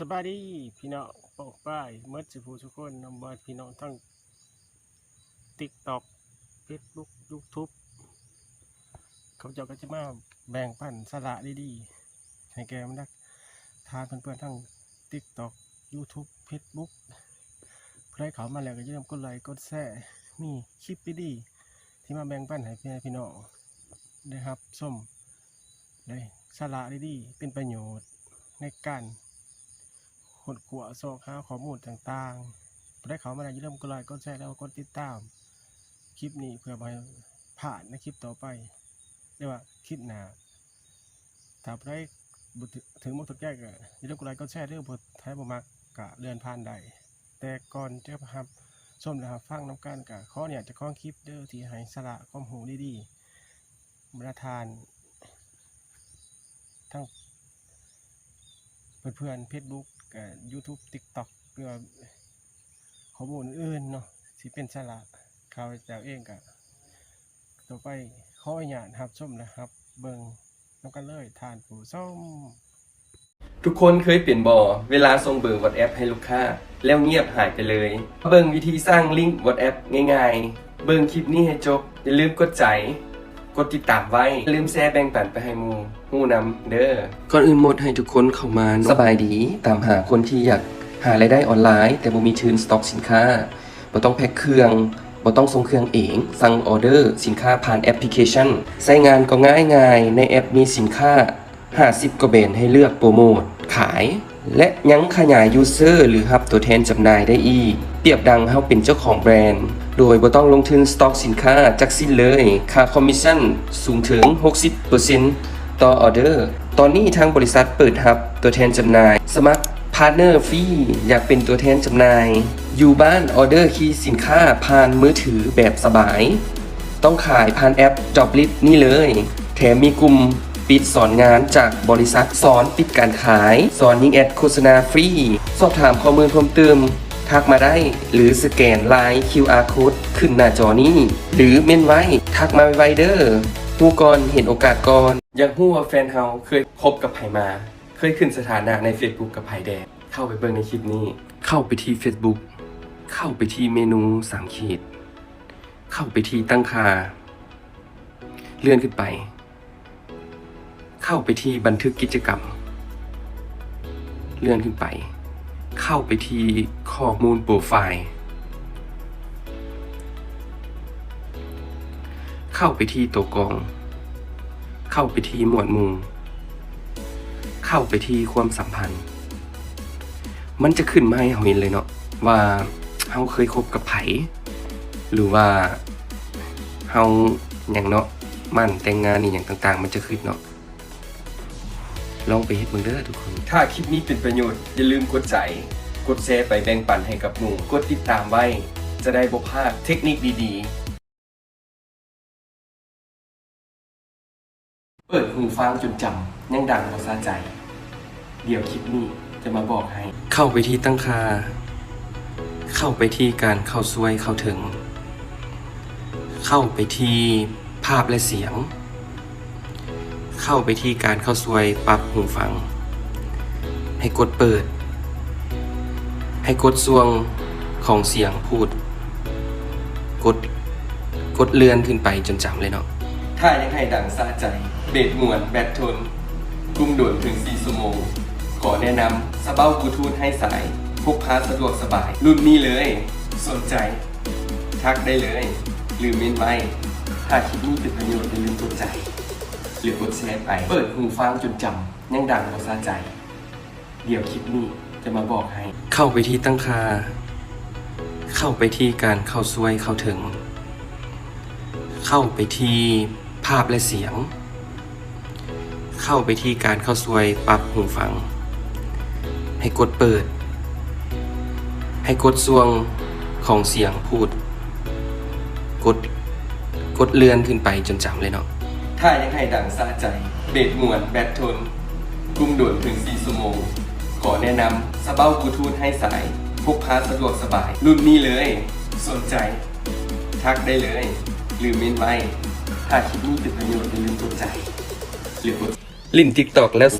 สบายดีพี่น้องปอกป้ายเมื่อสิผู้ทุกคนนำมาพี่น้องทั้ง TikTok Facebook YouTube เขาเจ้าก็จะมาแบ่งปันสาระดีๆให้แกมันนักทานเพื่อนๆทั้ง TikTok YouTube Facebook ใครเขามาแล้วก็อย่าลืมกดไลค์กดแชร์มีคลิปดีๆที่มาแบ่งปันให้พี่พี่น้องได้ครับส้มได้สาระดีๆเป็นประโยชน์ในการ หดขัวโซกหาข้อมูลต่างๆได้เขามาแล้วอย่าลืมกดไลค์กดแชร์แล้วก็กดติดตาม คลิปนี้เพื่อไปผ่านในคลิปต่อไปเรียกว่าคลิปหนาถ้าได้ถึงมดทุกแก่ก็อย่าลืมกดไลค์กดแชร์เรื่องบทท้ายบมักกะเรือนผ่านใดแต่ก่อนจะครับชมนะครับฟังน้ำกันกะข้อเนี่ยจะข้อคลิปเด้อที่ให้สาระความหูดีๆบรรทาน ทั้งเพื่อนๆเฟซบุ๊ก กับยูทูบติ๊กต็อกเพื่อข้อมูลอื่นเนาะที่เป็นสาระข่าวจากเองกับต่อไปข้อหยาดครับชมนะครับ เบิงน้ำกันเลยทานผู้ส้ม ทุกคนเคยเปลี่ยนบอเวลาส่งเบอร์ WhatsApp ให้ลูกค้า แล้วเงียบหายไปเลย เบิ่งวิธีสร้างลิงก์ WhatsApp ง่ายๆ เบิ่งคลิปนี้ให้จบอย่าลืมกดใจ กดติดตามไว้ลืมแชร์แบ่งปันไปให้หมูหมูนำเด้อก่อนอื่นหมดให้ทุกคนเข้ามาสบายดี ตามหาคนที่อยากหารายได้ออนไลน์ แต่บ่มีทุนสต็อกสินค้าบ่ต้องแพ็คเครื่องบ่ต้องส่งเครื่องเอง สั่งออเดอร์ สินค้าผ่านแอปพลิเคชันใช้งานก็ง่ายๆในแอปมีสินค้า 50กว่าแบรนด์ให้เลือกโปรโมทขาย และยังขยายยูเซอร์หรือฮับตัวแทนจำหน่ายได้อีกเปรียบดังเฮาเป็นเจ้าของแบรนด์ โดยบ่ต้องลงทุนสต็อกสินค้าจักสิ้นเลย ค่าคอมมิชชั่นสูงถึง 60%ต่อออเดอร์ ตอนนี้ทางบริษัทเปิดฮับตัวแทนจำหน่าย สมัครพาร์ทเนอร์ฟรีอยากเป็นตัวแทนจำหน่าย อยู่บ้านออเดอร์คีย์สินค้าผ่านมือถือแบบสบาย ต้องขายผ่านแอป Joblit นี่เลย แถมมีกลุ่มปิดสอนงานจากบริษัทสอนปิดการขาย สอนยิงแอดโฆษณาฟรี สอบถามข้อมูลเพิ่มเติม ทักมาได้ หรือสแกนไลน์ QR code ขึ้นหน้าจอนี้ หรือเม่นไว้ ทักมาไวเด้อฮู้ก่อนเห็นโอกาสก่อนยากฮู้ว่าแฟนเฮาเคยคบกับไผมา เคยขึ้นสถานะใน Facebook กับไผแดงเข้าไปเบิ่งในคลิปนี้ เข้าไปที่ Facebook เข้าไปที่เมนูสามขีด เข้าไปที่ตั้งค่า เลื่อนขึ้นไป เข้าไปที่บันทึกกิจกรรม เลื่อนขึ้นไป เข้าไปที่ ข้อมูลโปรไฟล์เข้าไปที่ตัวกรอง เข้าไปที่หมวดหมู่ เข้าไปที่ความสัมพันธ์ มันจะขึ้นมาให้เราเห็นเลยเนาะว่าเราเคยคบกับไผหรือว่าเฮาอย่างเนาะมั่นแต่งงานนี่อย่างต่างๆ มันจะขึ้นเนาะลองไปเฮ็ดเบิ่งเด้อทุกคน ถ้าคลิปนี้เป็นประโยชน์อย่าลืมกดใจ กดแชร์ไปแบ่งปันให้กับหมู่กดติดตามไว้ จะได้บ่พลาดเทคนิคดีๆ เปิดหูฟังจนจำยังดังบ่ซาใจ เดี๋ยวคลิปนี้จะมาบอกให้ เข้าไปที่ตั้งค่าเข้าไปที่การเข้าซวยเข้าถึง เข้าไปที่ภาพและเสียง เข้าไปที่การเข้าซวยปรับหูฟัง ให้กดเปิด ให้กดซวงของเสียงพูด กดกดเลื่อนขึ้นไปจนจำเลยเนาะถ้ายังให้ดังสะใจ เบสมวนแบตทนกลุ่มด่วนถึง4ชั่วโมง ขอแนะนำสเบ้าบลูทูธให้สาย พกพาสะดวกสบาย รุ่นนี้เลย สนใจ ทักได้เลย หรือเมนไว้ถ้าคลิปนี้เป็นประโยชน์อย่าลืมกดใจ หรือกดแชร์ไป เปิดหูฟังจนจำยังดังภาษาใจ เดี๋ยวคลิปนี้ จะมาบอกให้ เข้าไปที่ตั้งค่าเข้าไปที่การเข้าซวยเข้าถึง เข้าไปที่ภาพและเสียง เข้าไปที่การเข้าซวยปรับหูฟัง ให้กดเปิด ให้กดซวงของเสียงพูด กดกดเลื่อนขึ้นไปจนจำเลยเนาะถ้ายังให้ดังสะใจ เบสมวน แบตทนกลุ่มด่วนถึง4ชั่วโมง ขอแนะนำสเบ้าบลูทูธให้สายพกพาสะดวกสบาย รุ่นนี้เลย สนใจ ทักได้เลย หรือเมนไว้ถ้าคลิปนี้เป็นประโยชน์อย่าลืมกดใจ หรือกดลิ้นทิกตอกแล้ว